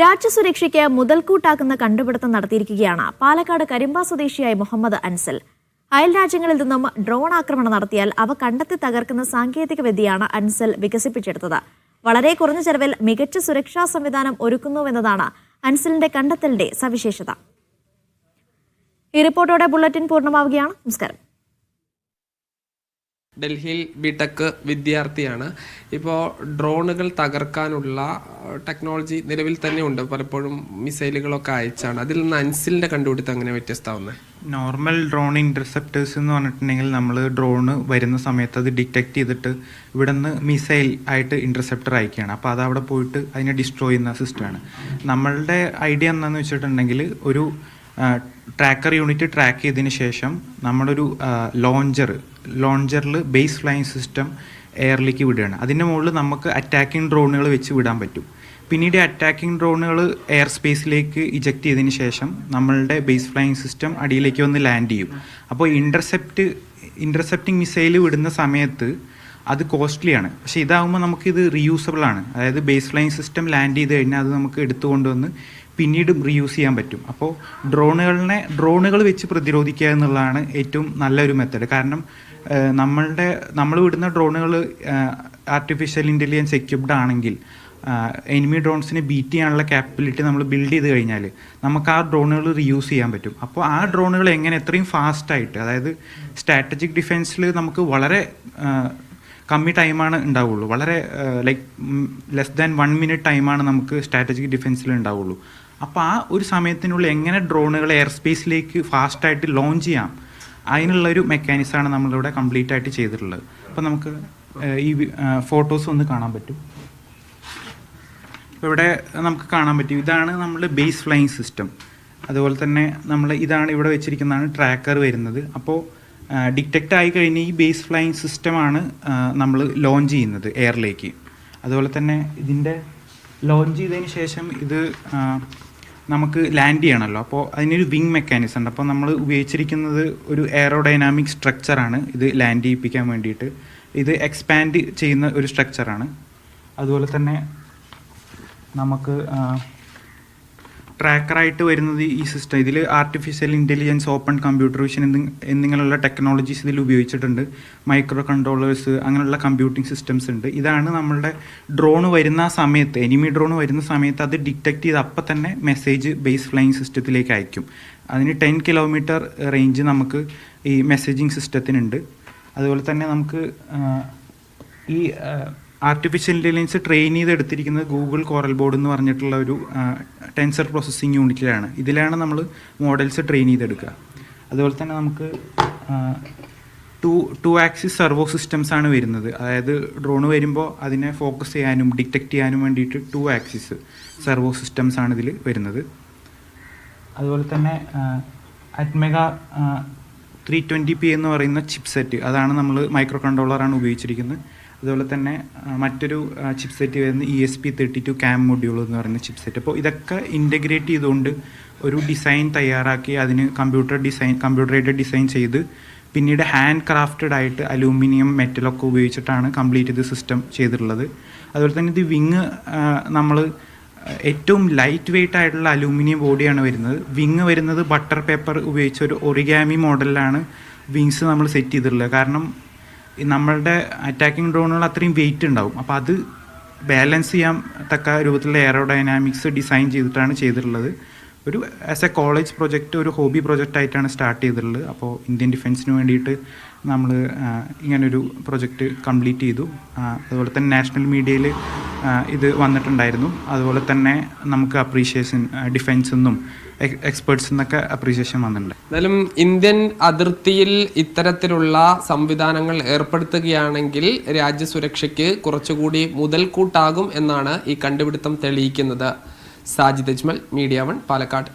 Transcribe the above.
രാജ്യസുരക്ഷയ്ക്ക് മുതൽക്കൂട്ടാക്കുന്ന കണ്ടുപിടുത്തം നടത്തിയിരിക്കുകയാണ്. പാലക്കാട് കരിമ്പ സ്വദേശിയായ മുഹമ്മദ് അൻസൽ. അയൽ രാജ്യങ്ങളിൽ നിന്നും ഡ്രോൺ ആക്രമണം നടത്തിയാൽ അവ കണ്ടെത്തി തകർക്കുന്ന സാങ്കേതിക വിദ്യയാണ് അൻസൽ വികസിപ്പിച്ചെടുത്തത്. വളരെ കുറഞ്ഞ ചെലവിൽ മികച്ച സുരക്ഷാ സംവിധാനം ഒരുക്കുന്നുവെന്നതാണ് അൻസലിന്റെ കണ്ടെത്തലിന്റെ സവിശേഷത. ഈ റിപ്പോർട്ടോടെ ബുള്ളറ്റിൻ പൂർണമാവുകയാണ്. നമസ്കാരം. ഡൽഹിയിൽ ബിടെക് വിദ്യാർത്ഥിയാണ്. ഇപ്പോൾ ഡ്രോണുകൾ തകർക്കാനുള്ള ടെക്നോളജി നിലവിൽ തന്നെ ഉണ്ട്. പലപ്പോഴും മിസൈലുകളൊക്കെ അയച്ചാണ്. അതിൽ നിന്ന് അൻസിലിന്റെ കണ്ടുപിടുത്തം അങ്ങനെ വ്യത്യസ്തമാവുന്നത് നോർമൽ ഡ്രോൺ ഇന്റർസെപ്റ്റേഴ്സ് എന്ന് പറഞ്ഞിട്ടുണ്ടെങ്കിൽ നമ്മൾ ഡ്രോണ് വരുന്ന സമയത്ത് അത് ഡിറ്റക്ട് ചെയ്തിട്ട് ഇവിടെ നിന്ന് മിസൈൽ ആയിട്ട് ഇന്റർസെപ്റ്റർ അയക്കുകയാണ്. അപ്പോൾ അത് അവിടെ പോയിട്ട് അതിനെ ഡിസ്ട്രോയ് ചെയ്യുന്ന സിസ്റ്റമാണ്. നമ്മളുടെ ഐഡിയ എന്താണെന്ന് വെച്ചിട്ടുണ്ടെങ്കിൽ ഒരു ട്രാക്കർ യൂണിറ്റ് ട്രാക്ക് ചെയ്തതിന് ശേഷം നമ്മളൊരു ലോഞ്ചർ ലോഞ്ചറിൽ ബേസ് ഫ്ലൈയിങ് സിസ്റ്റം എയറിലേക്ക് വിടുകയാണ്. അതിന്റെ മുകളിൽ നമുക്ക് അറ്റാക്കിംഗ് ഡ്രോണുകൾ വെച്ച് വിടാൻ പറ്റും. പിന്നീട് അറ്റാക്കിംഗ് ഡ്രോണുകൾ എയർ സ്പേസിലേക്ക് ഇജക്റ്റ് ചെയ്തതിന് ശേഷം നമ്മളുടെ ബേസ് ഫ്ലൈയിങ് സിസ്റ്റം അടിയിലേക്ക് വന്ന് ലാൻഡ് ചെയ്യും. അപ്പോൾ ഇന്റർസെപ്റ്റ് ഇന്റർസെപ്റ്റിംഗ് മിസൈൽ വിടുന്ന സമയത്ത് അത് കോസ്റ്റ്ലിയാണ്. പക്ഷേ ഇതാകുമ്പോൾ നമുക്കിത് റീയൂസബിൾ ആണ് അതായത് ബേസ് ഫ്ലൈയിങ് സിസ്റ്റം ലാൻഡ് ചെയ്ത് കഴിഞ്ഞാൽ അത് നമുക്ക് എടുത്തു കൊണ്ടുവന്ന് പിന്നീട് റീയൂസ് ചെയ്യാൻ പറ്റും. അപ്പോൾ ഡ്രോണുകളിനെ ഡ്രോണുകൾ വെച്ച് പ്രതിരോധിക്കുക എന്നുള്ളതാണ് ഏറ്റവും നല്ലൊരു മെത്തേഡ്. കാരണം നമ്മളുടെ നമ്മൾ വിടുന്ന ഡ്രോണുകൾ ആർട്ടിഫിഷ്യൽ ഇന്റലിജൻസ് എക്യുപ്ഡ് ആണെങ്കിൽ എനിമി ഡ്രോൺസിനെ ബീറ്റ് ചെയ്യാനുള്ള ക്യാപ്പബിലിറ്റി നമ്മൾ ബിൽഡ് ചെയ്ത് കഴിഞ്ഞാൽ നമുക്ക് ആ ഡ്രോണുകൾ റീയൂസ് ചെയ്യാൻ പറ്റും. അപ്പോൾ ആ ഡ്രോണുകൾ എങ്ങനെ എത്രയും ഫാസ്റ്റായിട്ട് അതായത് സ്ട്രാറ്റജിക് ഡിഫെൻസിൽ നമുക്ക് വളരെ കമ്മി ടൈമാണ് ഉണ്ടാവുള്ളൂ. വളരെ like less than one minute ടൈമാണ് നമുക്ക് സ്ട്രാറ്റജിക് ഡിഫെൻസിൽ ഉണ്ടാവുള്ളൂ. അപ്പോൾ ആ ഒരു സമയത്തിനുള്ളിൽ എങ്ങനെ ഡ്രോണുകൾ എയർ സ്പേസിലേക്ക് ഫാസ്റ്റായിട്ട് ലോഞ്ച് ചെയ്യാം അതിനുള്ള ഒരു മെക്കാനിസമാണ് നമ്മളിവിടെ കംപ്ലീറ്റ് ആയിട്ട് ചെയ്തിട്ടുള്ളത്. അപ്പോൾ നമുക്ക് ഈ ഫോട്ടോസ് ഒന്ന് കാണാൻ പറ്റും. അപ്പോൾ ഇവിടെ നമുക്ക് കാണാൻ പറ്റും. ഇതാണ് നമ്മൾ ബേസ് ഫ്ലൈയിങ് സിസ്റ്റം. അതുപോലെ തന്നെ നമ്മൾ ഇതാണ് ഇവിടെ വെച്ചിരിക്കുന്നതാണ് ട്രാക്കർ വരുന്നത്. അപ്പോൾ ഡിറ്റക്റ്റ് ആയി കഴിഞ്ഞ് ഈ ബേസ് ഫ്ലൈയിങ് സിസ്റ്റമാണ് നമ്മൾ ലോഞ്ച് ചെയ്യുന്നത് എയറിലേക്ക്. അതുപോലെ തന്നെ ഇതിന്റെ ലോഞ്ച് ചെയ്തതിന് ശേഷം ഇത് നമുക്ക് ലാൻഡ് ചെയ്യണമല്ലോ അപ്പോൾ അതിനൊരു വിങ് മെക്കാനിസം ഉണ്ട്. അപ്പോൾ നമ്മൾ ഉപയോഗിച്ചിരിക്കുന്നത് ഒരു എയറോഡൈനാമിക് സ്ട്രക്ചറാണ് ഇത് ലാൻഡ് ചെയ്യിപ്പിക്കാൻ വേണ്ടിയിട്ട്. ഇത് എക്സ്പാൻഡ് ചെയ്യുന്ന ഒരു സ്ട്രക്ചറാണ് അതുപോലെ തന്നെ നമുക്ക് ട്രാക്കറായിട്ട് വരുന്നത് ഈ സിസ്റ്റം ഇതിൽ artificial intelligence open computer vision എന്നി എന്നിങ്ങനെയുള്ള ടെക്നോളജീസ് ഇതിൽ ഉപയോഗിച്ചിട്ടുണ്ട്. മൈക്രോ കൺട്രോളേഴ്സ് അങ്ങനെയുള്ള കമ്പ്യൂട്ടിംഗ് സിസ്റ്റംസ് ഉണ്ട്. ഇതാണ് നമ്മളുടെ ഡ്രോൺ വരുന്ന സമയത്ത് എനിമി ഡ്രോൺ വരുന്ന സമയത്ത് അത് ഡിറ്റക്ട് ചെയ്ത് അപ്പം തന്നെ മെസ്സേജ് ബേസ് ഫ്ലൈയിങ് സിസ്റ്റത്തിലേക്ക് അയക്കും. അതിന് ടെൻ കിലോമീറ്റർ റേഞ്ച് നമുക്ക് ഈ മെസ്സേജിങ് സിസ്റ്റത്തിനുണ്ട് അതുപോലെ തന്നെ നമുക്ക് ഈ ആർട്ടിഫിഷ്യൽ ഇന്റലിജൻസ് ട്രെയിൻ ചെയ്ത് എടുത്തിരിക്കുന്നത് ഗൂഗിൾ കോറൽ ബോർഡ് എന്ന് പറഞ്ഞിട്ടുള്ള ഒരു ടെൻസർ പ്രോസസ്സിങ് യൂണിറ്റിലാണ് ഇതിലാണ് നമ്മൾ മോഡൽസ് ട്രെയിൻ ചെയ്തെടുക്കുക. അതുപോലെ തന്നെ നമുക്ക് two two axis servo systems ആണ് വരുന്നത്. അതായത് ഡ്രോൺ വരുമ്പോൾ അതിനെ ഫോക്കസ് ചെയ്യാനും ഡിറ്റക്റ്റ് ചെയ്യാനും വേണ്ടിയിട്ട് ടു ആക്സിസ് സർവോ സിസ്റ്റംസ് ആണ് ഇതിൽ വരുന്നത്. അതുപോലെ തന്നെ അറ്റ്മെഗ ത്രീ ട്വന്റി പി എന്ന് പറയുന്ന ചിപ്സെറ്റ് അതാണ് നമ്മൾ മൈക്രോ കൺട്രോളറാണ് ഉപയോഗിച്ചിരിക്കുന്നത്. അതുപോലെ തന്നെ മറ്റൊരു ചിപ്സെറ്റ് വരുന്ന E S P thirty two cam module എന്ന് പറയുന്ന ചിപ്സെറ്റ് അപ്പോൾ ഇതൊക്കെ ഇന്റഗ്രേറ്റ് ചെയ്തുകൊണ്ട് ഒരു ഡിസൈൻ തയ്യാറാക്കി അതിന് കമ്പ്യൂട്ടർ ഡിസൈൻ കമ്പ്യൂട്ടറേറ്റഡ് ഡിസൈൻ ചെയ്ത് പിന്നീട് ഹാൻഡ് ക്രാഫ്റ്റഡ് ആയിട്ട് അലൂമിനിയം മെറ്റലൊക്കെ ഉപയോഗിച്ചിട്ടാണ് കംപ്ലീറ്റ് ഇത് സിസ്റ്റം ചെയ്തിട്ടുള്ളത്. അതുപോലെ തന്നെ ഇത് വിങ് നമ്മൾ ഏറ്റവും ലൈറ്റ് വെയിറ്റ് ആയിട്ടുള്ള അലൂമിനിയം ബോഡിയാണ് വരുന്നത്. വിങ് വരുന്നത് ബട്ടർ പേപ്പർ ഉപയോഗിച്ച ഒരു ഒറിഗാമി മോഡലിലാണ് വിങ്സ് നമ്മൾ സെറ്റ് ചെയ്തിട്ടുള്ളത്. കാരണം നമ്മളുടെ അറ്റാക്കിംഗ് ഡ്രോണുകൾ അത്രയും വെയിറ്റ് ഉണ്ടാവും. അപ്പോൾ അത് ബാലൻസ് ചെയ്യാൻ തക്ക രൂപത്തിലുള്ള എയറോഡൈനാമിക്സ് ഡിസൈൻ ചെയ്തിട്ടാണ് ചെയ്തിട്ടുള്ളത്. ഒരു ആസ് എ കോളേജ് പ്രൊജക്റ്റ് ഒരു ഹോബി പ്രൊജക്റ്റ് ആയിട്ടാണ് സ്റ്റാർട്ട് ചെയ്തിട്ടുള്ളത്. അപ്പോൾ ഇന്ത്യൻ ഡിഫൻസിന് വേണ്ടിയിട്ട് നമ്മൾ ഇങ്ങനൊരു പ്രൊജക്റ്റ് കംപ്ലീറ്റ് ചെയ്തു. അതുപോലെ തന്നെ നാഷണൽ മീഡിയയിൽ ഇത് വന്നിട്ടുണ്ടായിരുന്നു. അതുപോലെ തന്നെ നമുക്ക് അപ്രീഷിയേഷൻ ഡിഫൻസിൽ നിന്നും എക്സ്പേർട്സ് നിന്നൊക്കെ അപ്രീഷിയേഷൻ വന്നിട്ടുണ്ട്. എന്നാലും ഇന്ത്യൻ അതിർത്തിയിൽ ഇത്തരത്തിലുള്ള സംവിധാനങ്ങൾ ഏർപ്പെടുത്തുകയാണെങ്കിൽ രാജ്യസുരക്ഷയ്ക്ക് കുറച്ചുകൂടി മുതൽക്കൂട്ടാകും എന്നാണ് ഈ കണ്ടുപിടുത്തം തെളിയിക്കുന്നത്. Sajid Ajmal media one Palakkad.